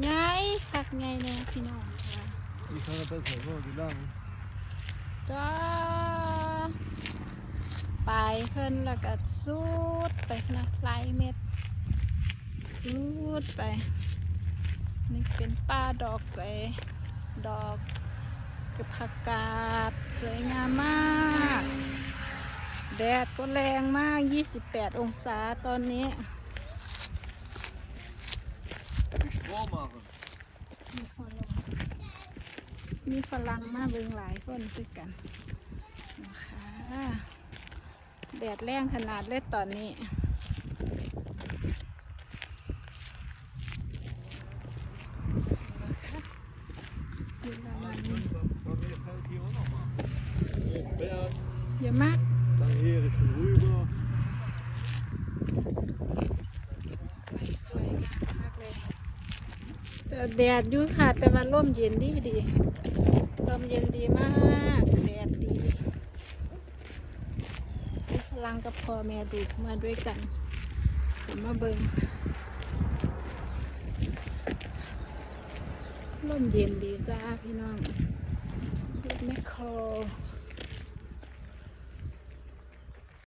ไงคักไงเนี่ยพี่น้องค่ะมีใครมาเสริมว่าดีล่างจ้าไปเพิ่นแล้วก็สูดไปนะหลายเม็ดสูดไป นี่เป็นป้าดอกใสดอกกับผักกาดสวยงามมาก แดดก็แรงมาก 28 องศาตอนนี้ โอ้ มากันมีฝรั่งมีฝรั่งมาเบิ่งหลายคนคือกันนะคะแดดแรงขนาดเลยตอนนี้เยอรมันตอนนี้ใครเที่ยวหนอมาโอ้เบียร์ เยอะมาก ตั้งเฮริชรูยบ่ สวยงามมากเลย แดดอยู่ค่ะ แต่ว่าร่มเย็นดีดีลมเย็นดีมาก แดดดีพลังกับพ่อแม่ดูมาด้วยกันผมมาเบิงร่มเย็นดีจ้าพี่น้องรถแมคโคร